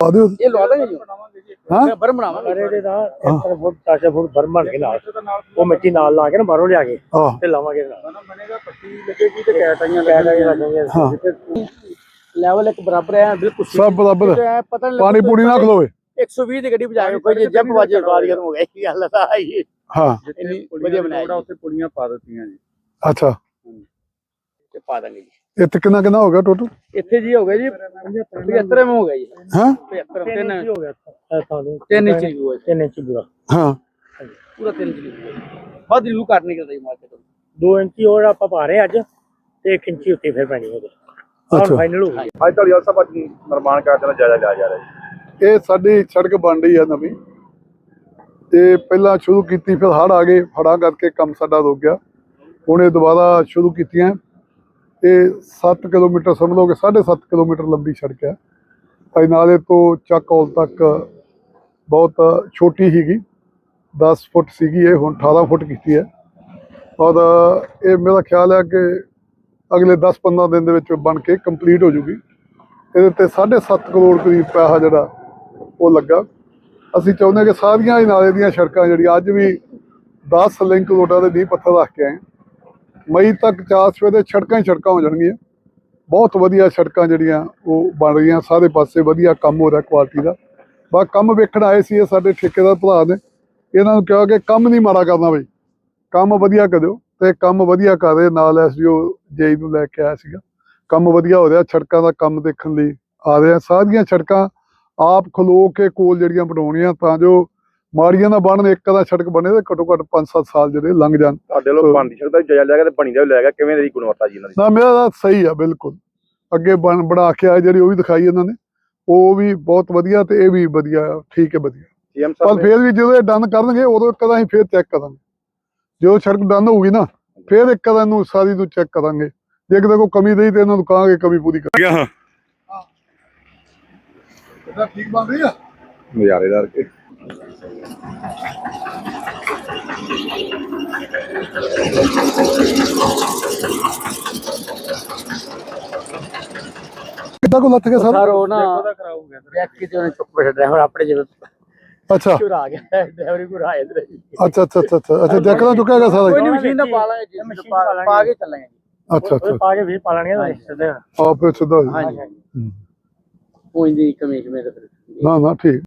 ਆ ਦਿਓ। ਇਹ ਲਵਾ ਦਾਂਗੇ ਜੀ। ਹਾਂ? ਬਰ ਬਣਾਵਾਂਗੇ। ਅਰੇ ਦੇ ਦਾ 1 ਫੁੱਟ 10 ਫੁੱਟ ਬਰਮ ਬਣ ਕੇ ਨਾਲ। ਉਹ ਮਿੱਟੀ ਨਾਲ ਲਾ ਕੇ ਨਾ ਬਾਹਰੋਂ ਲਿਆ ਕੇ ਤੇ ਲਾਵਾਂਗੇ ਨਾਲ। ਬਣੇਗਾ ਪੱਟੀ ਲੱਗੇਗੀ ਤੇ ਕੈਟ ਆਈਆਂ ਕੈਟ ਆਈ ਲੱਗਣਗੇ ਹਾਂ। ਲੈਵਲ ਇੱਕ ਬਰਾਬਰ ਹੈ ਬਿਲਕੁਲ ਸਭ ਬਰਾਬਰ ਪਤਾ ਨਹੀਂ ਪਾਣੀ ਪੂਰੀ ਨਾ ਖਲੋਵੇ। 120 ਦੀ ਗੱਡੀ ਭਜਾ ਕੇ ਕੋਈ ਜੇ ਜੰਪ ਵਾਜੇ ਬਾਅਦ ਖਤਮ ਹੋ ਗਈ ਗੱਲ ਤਾਂ ਆਈ ਹਾਂ ਵਧੀਆ ਬਣਾਇਆ ਉੱਥੇ ਪੁੜੀਆਂ ਪਾ ਦਿੱਤੀਆਂ ਜੀ। ਅੱਛਾ। ਤੇ ਪਾ ਦਾਂਗੇ ਜੀ। ਇੱਥੇ ਕਿੰਨਾ ਕਿੰਨਾ ਹੋ ਗਿਆ ਟੋਟਲ ਇੱਥੇ ਜੀ ਹੋ ਗਿਆ ਜੀ 75 ਹੋ ਗਿਆ ਜੀ। ਹਾਂ? 75 ਤਿੰਨ ਹੋ ਗਿਆ ਤਿੰਨ ਇੰਚ ਹੋ ਗਿਆ ਤਿੰਨ ਇੰਚ ਪੂਰਾ। ਹਾਂ। ਪੂਰਾ ਤਿੰਨ ਇੰਚ ਹੋ ਗਿਆ ਬਹੁਤ ਲੂ ਕੱਟ ਨਿਕਲਦਾ 2 ਇੰਚੀ ਹੋਰ ਆਪਾਂ ਪਾ ਰਹੇ ਅੱਜ ਤੇ 1 ਇੰਚੀ ਉੱਤੇ ਫਿਰ ਪੈਣੀ ਉਹਦੇ। ਅੱਛਾ। ਫਾਈਨਲ ਹੋ ਗਈ। ਅੱਜ ਤਾਂ ਯਾਰ ਸਭ ਅੱਜ ਨਿਰਮਾਣ ਕਾਰਜ ਦਾ ਜਾਇਜ਼ਾ ਲਿਆ ਜਾ ਰਿਹਾ ਇਹ ਸਾਡੀ ਸੜਕ ਬਣ ਰਹੀ ਆ ਨਵੀਂ। ਤੇ ਪਹਿਲਾਂ ਸ਼ੁਰੂ ਕੀਤੀ ਫਿਰ ਹੜ ਆ ਗਏ। ਹੜਾਂ ਕਰਕੇ ਕੰਮ ਸਾਡਾ ਰੁਕ ਗਿਆ। ਹੁਣ ਇਹ ਦੁਬਾਰਾ ਸ਼ੁਰੂ ਕੀਤੀਆਂ। ਇਹ 7 ਕਿਲੋਮੀਟਰ ਸਮਝ ਲਓ ਕਿ 7.5 ਕਿਲੋਮੀਟਰ ਲੰਬੀ ਸੜਕ ਹੈ। ਅਜਨਾਲੇ ਤੋਂ ਚੱਕ ਹੌਲ ਤੱਕ ਬਹੁਤ ਛੋਟੀ ਸੀਗੀ 10 ਫੁੱਟ ਸੀਗੀ ਇਹ, ਹੁਣ 18 ਫੁੱਟ ਕੀਤੀ ਹੈ। ਔਰ ਇਹ ਮੇਰਾ ਖਿਆਲ ਹੈ ਕਿ ਅਗਲੇ 10-15 ਦਿਨ ਦੇ ਵਿੱਚ ਬਣ ਕੇ ਕੰਪਲੀਟ ਹੋ ਜੂਗੀ। ਇਹਦੇ ਤੇ 7.5 ਕਰੋੜ ਕਰੀਬ ਪੈਸਾ ਜਿਹੜਾ ਉਹ ਲੱਗਾ। ਅਸੀਂ ਚਾਹੁੰਦੇ ਹਾਂ ਕਿ ਸਾਰੀਆਂ ਹੀ ਨਾਲੇ ਦੀਆਂ ਸੜਕਾਂ ਜਿਹੜੀਆਂ ਅੱਜ ਵੀ 10 ਲਿੰਕ ਰੋਡਾਂ ਦੇ ਨੀਂਹ ਪੱਥਰ ਰੱਖ ਕੇ ਆਏ। ਮਈ ਤੱਕ ਚਾਰ ਸਵੇਰ ਦੇ ਸੜਕਾਂ ਹੀ ਸੜਕਾਂ ਹੋ ਜਾਣਗੀਆਂ। ਬਹੁਤ ਵਧੀਆ ਸੜਕਾਂ ਜਿਹੜੀਆਂ ਉਹ ਬਣ ਰਹੀਆਂ, ਸਾਰੇ ਪਾਸੇ ਵਧੀਆ ਕੰਮ ਹੋ ਰਿਹਾ ਕੁਆਲਿਟੀ ਦਾ। ਬਾ ਕੰਮ ਵੇਖਣ ਆਏ ਸੀ ਇਹ ਸਾਡੇ ਠੇਕੇਦਾਰ ਭਰਾ ਨੇ। ਇਹਨਾਂ ਨੂੰ ਕਿਹਾ ਕਿ ਕੰਮ ਨਹੀਂ ਮਾੜਾ ਕਰਨਾ ਬਈ। ਕੰਮ ਵਧੀਆ ਕਰਿਓ ਤੇ ਕੰਮ ਵਧੀਆ ਕਰ ਰਹੇ ਨਾਲ ਐਸਡੀਓ ਜੇਈ ਨੂੰ ਲੈ ਕੇ ਆਇਆ ਸੀਗਾ। ਕੰਮ ਵਧੀਆ ਹੋ ਰਿਹਾ, ਸੜਕਾਂ ਦਾ ਕੰਮ ਦੇਖਣ ਲਈ ਆ ਰਿਹਾ। ਸਾਰੀਆਂ ਸੜਕਾਂ ਆਪ ਖਲੋ ਕੇ ਕੋਲ ਜਿਹੜੀਆਂ ਬਣਾਉਣੀਆਂ ਤਾਂ ਜੋ ਮਾੜੀਆਂ ਨਾ ਬਣਨ ਇੱਕ ਦਾ ਸੜਕ ਬਣੇ ਤੇ ਘੱਟੋ ਘੱਟ 5-7 ਸਾਲ ਜਿਹੜੇ ਲੰਘ ਜਾਣ। ਤੁਹਾਡੇ ਲੋਕ ਬਣਦੀ ਸਕਦਾ ਜਾਇਜ਼ਾ ਲਿਆ ਗਿਆ ਤੇ ਬਣੀ ਦਾ ਵੀ ਲਿਆ ਗਿਆ। ਕਿਵੇਂ ਦੀ ਗੁਣਵੱਤਾ ਜੀ ਇਹਨਾਂ ਦੀ? ਨਾ ਮੇਰਾ ਤਾਂ ਸਹੀ ਆ ਬਿਲਕੁਲ। ਅੱਗੇ ਬਣ ਬਣਾ ਕੇ ਆਏ ਜਿਹੜੀ ਉਹ ਵੀ ਦਿਖਾਈ ਇਹਨਾਂ ਨੇ ਉਹ ਵੀ ਬਹੁਤ ਵਧੀਆ ਤੇ ਇਹ ਵੀ ਵਧੀਆ ਆ, ਠੀਕ ਹੈ ਵਧੀਆ। ਸੀਐਮ ਪਰ ਸਾਹਿਬ ਫਿਰ ਵੀ ਜਦੋਂ ਇਹ ਡਨ ਕਰਨਗੇ ਉਦੋਂ ਇੱਕ ਦਾ ਅਸੀਂ ਫਿਰ ਚੈੱਕ ਕਰਾਂਗੇ। ਜਦੋਂ ਸੜਕ ਡਨ ਹੋਊਗੀ ਨਾ ਫਿਰ ਇੱਕ ਦਾ ਨੂੰ ਸਾਰੀ ਨੂੰ ਚੈੱਕ ਕਰਾਂਗੇ। ਜੇ ਕਿਤੇ ਕੋਈ ਕਮੀ ਰਹੀ ਤੇ ਇਹਨਾਂ ਨੂੰ ਕਹਾਂਗੇ ਕਮੀ ਪੂਰੀ ਕਰ ਗਿਆ ਹਾਂ। ਇਹਦਾ ਠੀਕ ਬਣ ਰਹੀ ਆ? ਨਜ਼ਾਰੇਦਾਰ ਕੇ। ਕਿੱਦਾਂ ਕੋ ਲੱਥ ਗਿਆ ਸਰ? ਸਰ ਉਹ ਨਾ ਚੈੱਕ ਕੀਤੇ ਉਹਨੇ ਚੁੱਕ ਬੈਠਾ ਡਰਾਈਵਰ ਆਪਣੇ ਜਿਵੇਂ ਅੱਛਾ। ਚੁਰਾ ਆ ਗਿਆ ਡਰਾਈਵਰ ਕੋਲ ਆਇਆ ਇਧਰ। ਅੱਛਾ ਅੱਛਾ ਅੱਛਾ ਅੱਛਾ। ਅੱਛਾ ਜੈਕਲਾ ਚੁੱਕਿਆ ਹੈਗਾ ਸਾਰਾ। ਕੋਈ ਹੀ? ਨਹੀਂ ਮਸ਼ੀਨ ਦਾ ਪਾ ਲਾਂਗੇ ਜੀ ਮਸ਼ੀਨ ਪਾ ਲਾਂਗੇ। ਕੇ ਚੱਲਾਂਗੇ ਅੱਛਾ ਉਹ ਅੱਛਾ ਪਾ ਕੇ ਫਿਰ ਪਾ ਹਾਂਜੀ। ਸਿੱਧੇ ਆਪ ਸਿੱਧਾ ਹੋ। ਹਾਂਜੀ। ਹੂੰ। ਕੋਈ ਨਹੀਂ ਕਮੀ ਕਮੀ ਦਾ ਨਾ ਨਾ ਠੀਕ।